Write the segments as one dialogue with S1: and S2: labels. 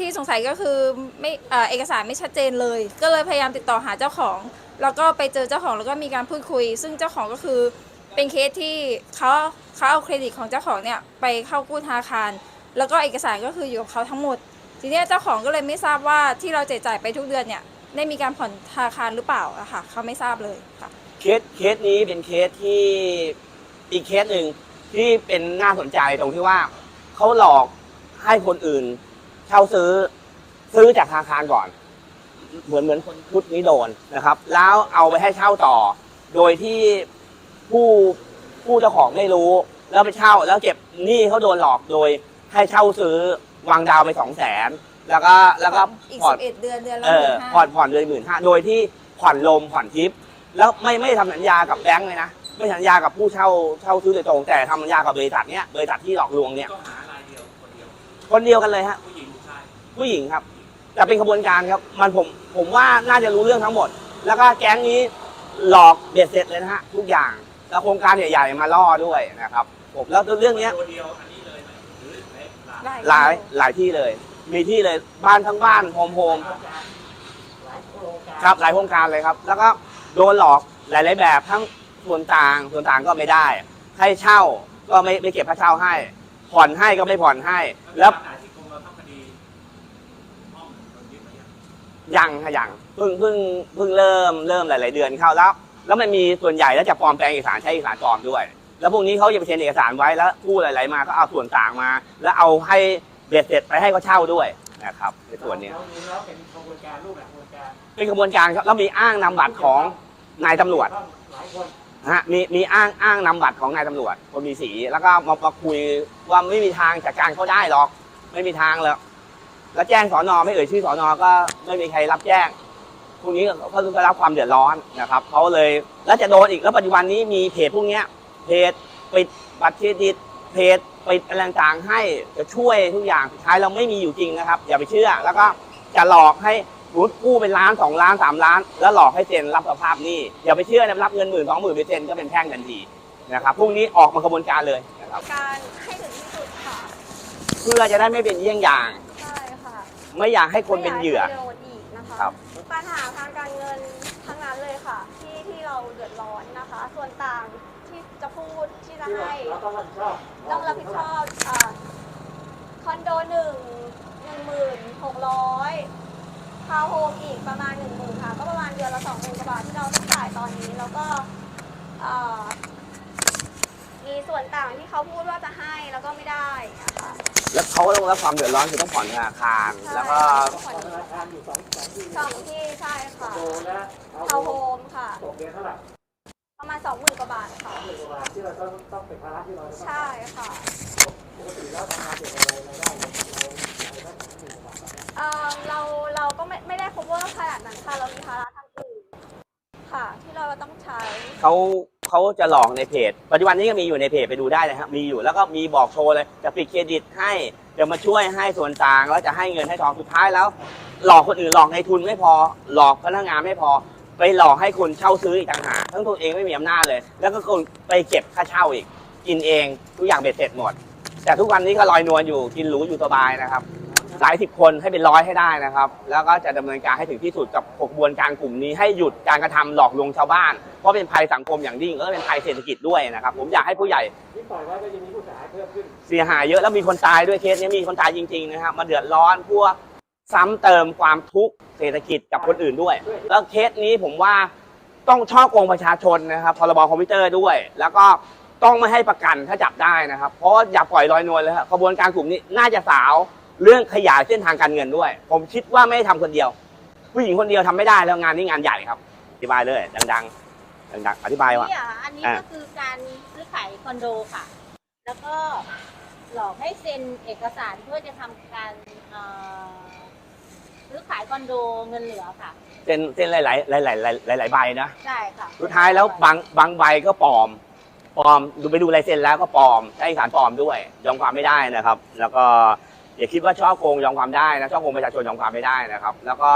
S1: ที่สงสัยก็คือไม่เอ่อเอกสารไม่ชัดเจนเลย ก็เลยพยายามติดต่อหาเจ้าของ แล้วก็ไปเจอเจ้าของแล้วก็มีการพูดคุย ซึ่งเจ้าของก็คือเป็นเคสที่เขาเขาเอาเครดิตของเจ้าของเนี่ยไปเข้ากู้ธนาคาร แล้วก็เอกสารก็คืออยู่กับเขาทั้งหมด ทีเนี้ยเจ้าของก็เลยไม่ทราบว่าที่เราแจกจ่ายไปทุกเดือนเนี่ยได้มีการผ่อนธนาคารหรือเปล่าอะค่ะเขาไม่ทราบเลยค่ะ
S2: เคสเคสนี้เป็นเคสที่อีกเคสหนึ่งที่เป็นน่าสนใจตรงที่ว่าเขาหลอกให้คนอื่น เช่าซื้อซื้อจากธนาคารก่อน เหมือนเหมือนคนพุทธนี้โดนนะครับ แล้วเอาไปให้เช่าต่อ โดยที่ผู้ผู้เจ้าของไม่รู้ แล้วไปเช่าแล้วเก็บหนี้เขาโดนหลอกโดยให้เช่าซื้อวางดาวไปสองแสนแล้วก็แล้วก็
S1: อีก
S2: ผ่อน
S1: 11เดือนเดือนละ
S2: เอ
S1: ห
S2: อ
S1: มื่นห้า
S2: ผ่อนผ่อนเลยหมื่นห้าโดยที่ผ่อนลมผ่อนทิป แล้วไม่ไม่ทำสัญญากับแบงค์เลยนะไม่ทำสัญญากับผู้เช่าเช่าซื้อโดยตรงแต่ทำสัญญากับบริษัทเนี้ยบริษัทที่หลอกลวงเนี่ย
S3: ต้องหารายเดียวคนเดียว
S2: คนเดียวกันเลยฮะ
S3: ผู้หญิงผู้ชาย
S2: ผู้หญิงครับ แต่เป็นขบวนการครับ มันผมผมว่าน่าจะรู้เรื่องทั้งหมด แล้วก็แก๊งนี้หลอกเบ็ดเสร็จเลยนะฮะทุกอย่างแล้วโครงการใหญ่ๆมาล่อด้วยนะครับ ผมแล้วเรื่องเนี้ย
S3: ตัวเดียวอันนี้เลยไหมหรือหลาย
S1: ได้
S2: หลายหลายที่เลย มีที่เลยบ้านทั้งบ้านโฮมโฮมครับหลายโครงการเลยครับ แล้วก็โดนหลอกหลายๆแบบทั้งส่วนต่างส่วนต่างก็ไม่ได้ ให้เช่าก็ไม่ไม่เก็บค่าเช่าให้ ผ่อนให้ก็ไม่ผ่อนให้ แล้ว
S3: ไหนที่กรมเราทำคดีห้องโดนยึดไป ยัง
S2: ยังค่ะยังเพิ่งเพิ่งเพิ่งเริ่มเริ่มหลาย ๆ เดือนเข้าแล้ว แล้วมันมีส่วนใหญ่แล้วจะปลอมแปลงเอกสารใช้เอกสารปลอมด้วย แล้วพวกนี้เขาจะไปเซ็นเอกสารไว้แล้วผู้หลาย ๆ มาก็เอาส่วนต่างมา แล้วเอาให้เบ็ดเสร็จไปให้เขาเช่าด้วยนะครับในส่วนเนี้ย
S4: เราดูแล้วเป็นขบวนการรูปแบบขบวนการ
S2: เป็นกระบวนการครับแล้วมีอ้างนำบัตรของนายตำรวจ
S4: หลายคน
S2: นะฮะมีมีอ้างอ้างนำบัตรของนายตำรวจคนมีสีแล้วก็มามาคุยว่าไม่มีทางจัดการเขาได้หรอก ไม่มีทางแล้ว แล้วแจ้งสอนอไม่เอ่ยชื่อสอนอก็ไม่มีใครรับแจ้งพวกนี้เขาได้รับความเดือดร้อนนะครับเขาเลยแล้วจะโดนอีกแล้วปัจจุบันนี้มีเพจพวกเนี้ยเพจปิดบัตรเครดิตเพจปิดอะไรต่างๆให้จะช่วยทุกอย่างสุดท้ายเราไม่มีอยู่จริงนะครับ อย่าไปเชื่อ แล้วก็จะหลอกให้รุดกู้เป็นล้านสองล้านสามล้าน แล้วหลอกให้เซ็นรับสภาพหนี้อย่าไปเชื่อนะรับเงินหมื่นสองหมื่นไปเซ็นก็เป็นแพ่งทันทีนะครับพรุ่งนี้ออกมากระบวนการเลยนะครับ
S1: การให้ถึงที่สุดค่ะ
S2: เพื่อจะได้ไม่เป็นเยี่ยงอย่าง
S1: ใช่ค่ะ
S2: ไม่อยากให้คนเป็นเหยื่อ
S1: ไม่ากให้โดนอีกนะคะ
S2: ครับ
S1: ปัญหาทางการเงินทั้งนั้นเลยค่ะ ที่ที่เราเดือดร้อนนะคะ ส่วนต่างที่จะพูดที่จะ
S4: ที่เรา
S1: ให้
S4: เราต้องรับผิดชอบ
S1: ต้องรับผิดชอบอ่าคอนโดหนึ่งหนึ่งหมื่นหกร้อยทาวน์โฮมอีกประมาณหนึ่งหมื่นค่ะ ก็ประมาณเดือนละสองหมื่นกว่าบาทที่เราต้องจ่ายตอนนี้ แล้วก็อ่า มีส่วนต่างที่เขาพูดว่าจะให้แล้วก็ไม่ได้นะคะ
S2: แล้วเขาก็ต้องรับความเดือดร้อนคือต้องผ่อนธนาคาร แล้วก็
S1: ใช่
S4: ธนาคารอยู่สองสองที่
S1: สองที่ใช่ค่ะ
S4: โดและ
S1: ทาวน์โฮมค่ะ
S4: ตกเดือนเท่าไหร่
S1: ประมาณสองหมื่นกว่าบาทค่ะ
S4: หมื่นกว่าบาทที่เราต้องต้องเป็นภาระที่เราต้อง
S1: ใช่ค่ะ
S4: ปกติแล้วทำงานเกี่ยวกับอะไรรายได้เราเราเราได้หมื่นกว่าบาท
S1: เอ่อเราเราก็ไม่ไม่ได้ cover ขนาดนั้นค่ะเรามีภาระทางอื่นค่ะ ที่เราต้องใช้
S2: เขา เขาจะหลอกในเพจ ปัจจุบันนี้ก็มีอยู่ในเพจไปดูได้เลยครับมีอยู่แล้วก็มีบอกโชว์เลยจะปิดเครดิตให้จะมาช่วยให้ส่วนต่างแล้วจะให้เงินให้ทองสุดท้ายแล้ว หลอกคนอื่นหลอกในทุนไม่พอ หลอกพนักงานไม่พอ ไปหลอกให้คนเช่าซื้ออีกต่างหากทั้งตัวเองไม่มีอำนาจเลย แล้วก็คนไปเก็บค่าเช่าอีก กินเองทุกอย่างเบ็ดเสร็จหมด แต่ทุกวันนี้ก็ลอยนวลอยู่กินหรูอยู่สบายนะครับ หลายสิบคนให้เป็นร้อยให้ได้นะครับ แล้วก็จะดำเนินการให้ถึงที่สุดกับกระบวนการกลุ่มนี้ให้หยุดการกระทำหลอกลวงชาวบ้าน เพราะเป็นภัยสังคมอย่างยิ่งแล้วก็เป็นภัยเศรษฐกิจด้วยนะครับ ผมอยากให้ผู้ใหญ่
S4: ที่ปล่อยไว้ก็จะมีผู้เสียหายเพิ่มขึ้น
S2: เสียหายเยอะแล้วมีคนตายด้วยเคสนี้มีคนตายจริงๆนะครับมาเดือดร้อนพวกซ้ำเติมความทุกข์เศรษฐกิจกับคนอื่นด้วย แล้วเคสนี้ผมว่าต้องช่อโกงประชาชนนะครับพรบคอมพิวเตอร์ด้วย แล้วก็ต้องไม่ให้ประกันถ้าจับได้นะครับ เพราะว่าอย่าปล่อยลอยนวลเลยครับกระบวนการกลุ่มนี้น่าจะสาว เรื่องขยายเส้นทางการเงินด้วย ผมคิดว่าไม่ได้ทำคนเดียว ผู้หญิงคนเดียวทำไม่ได้แล้วงานนี้งานใหญ่ครับอธิบายเลยดังๆดังๆอธิบายว่า
S5: นี่อะอันนี้
S2: อะ
S5: ก็คือการซื้อขายคอนโดค่ะ แล้วก็หลอกให้เซ็นเอกสารเพื่อจะทำการเอ่อซื้อขายคอนโดเงินเหลือค่ะ
S2: เซ็นเซ็นหลายๆหลายๆหลายๆหลายๆใบนะ
S5: ใช่ค่ะ
S2: สุดท้ายแล้วบางบางใบก็ปลอม ปลอมดูไปดูลายเซ็นแล้วก็ปลอมใช้เอกสารปลอมด้วยยอมความไม่ได้นะครับ แล้วก็ อย่าคิดว่าช่อโกงยอมความได้นะช่อโกงประชาชนยอมความไม่ได้นะครับ แล้วก็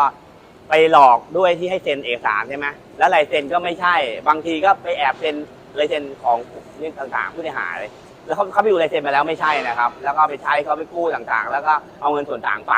S2: ไปหลอกด้วยที่ให้เซ็นเอกสารใช่ไหมแล้วลายเซ็นก็ไม่ใช่ บางทีก็ไปแอบเซ็นลายเซ็นของนี่ต่างๆผู้เสียหายแล้วเขาเขาไปดูลายเซ็นมาแล้วไม่ใช่นะครับ แล้วก็ไปใช้เขาไปกู้ต่างๆ แล้วก็เอาเงินส่วนต่างไป